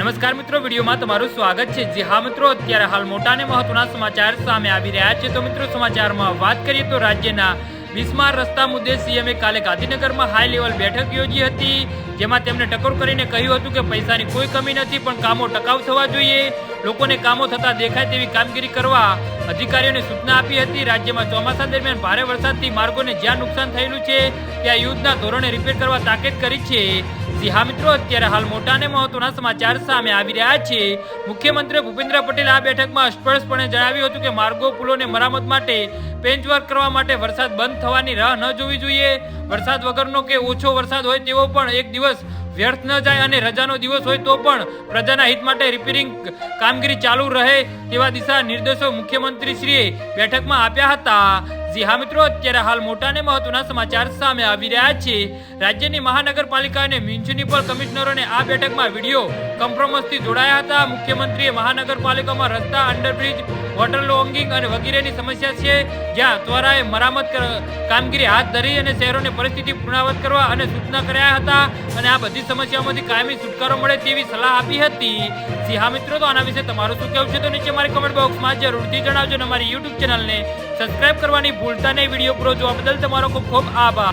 નમસ્કાર મિત્રો, વિડીયોમાં તમારું સ્વાગત છે. જી હા મિત્રો, અત્યારે હાલ મોટા અને મહત્વના સમાચાર સામે આવી રહ્યા છે. તો મિત્રો, સમાચારમાં વાત કરીએ તો રાજ્યના વિસ્માર રસ્તા મુદ્દે સીએમએ કાલે ગાંધીનગરમાં હાઈ લેવલ બેઠક યોજી હતી, જેમાં તેમણે ટકોર કરીને કહ્યું હતું કે પૈસાની કોઈ કમી નથી, પણ કામો ટકાઉ થવા જોઈએ. લોકોને કામો થતા દેખાય તેવી કામગીરી કરવા અધિકારીઓને સૂચના આપી હતી. રાજ્યમાં ચોમાસા દરમિયાન ભારે વરસાદથી માર્ગોને જ્યાં નુકસાન થયેલું છે, ત્યાં યુદ્ધના ધોરણે રિપેર કરવા તાકીદ કરી છે. જી હા મિત્રો, અત્યારે હાલ મોટા અને મહત્વના સમાચાર સામે આવી રહ્યા છે. મુખ્યમંત્રી ભૂપેન્દ્ર પટેલ આ બેઠકમાં સ્પષ્ટપણે જણાવ્યું હતું કે માર્ગો, પુલોને મરામત માટે પેન્ચવર્ક કરવા માટે વરસાદ બંધ થવાની રાહ ન જોવી જોઈએ. વરસાદ વગરનો કે ઓછો વરસાદ હોય તેવો પણ એક દિવસ વ્યર્થ ન જાય અને રજાનો દિવસ હોય તો પણ પ્રજાના હિત માટે રિપેરિંગ કામગીરી ચાલુ રહે તેવા દિશા નિર્દેશો મુખ્યમંત્રીશ્રીએ બેઠકમાં આપ્યા હતા. જી હા મિત્રો, અત્યારે હાલ મોટા અને મહત્વના સમાચાર સામે આવી રહ્યા છે. રાજ્યની મહાનગરપાલિકા અને મ્યુનિસિપલ કમિશનરોને આ બેઠકમાં વીડિયો કોમ્પ્રોમાઇઝથી જોડાયા હતા. મુખ્યમંત્રીએ મહાનગરપાલિકામાં રસ્તા, અંડરબ્રિજ, વોટર લોંગિંગ અને વગેરેની સમસ્યા છે, જ્યાં ત્વરાએ મરામત કામગીરી હાથ ધરી અને શહેરોની પરિસ્થિતિ પૂર્ણાવત કરવા અને સૂચના કર્યા હતા. અને આ બધી સમસ્યાઓમાંથી કાયમી છુટકારો મળે તેવી સલાહ આપી હતી. જી હા મિત્રો, તો આના વિશે તમારું શું કહેવું છે? તો નીચે મારી કમેન્ટ બોક્સમાં જરૂરથી જણાવજો અને અમારી યુટ્યુબ ચેનલને સબસ્ક્રાઇબ કરવાની ભૂલતા નહીં. વીડિયો પૂરો જોવા બદલ તમારો ખૂબ ખૂબ આભાર.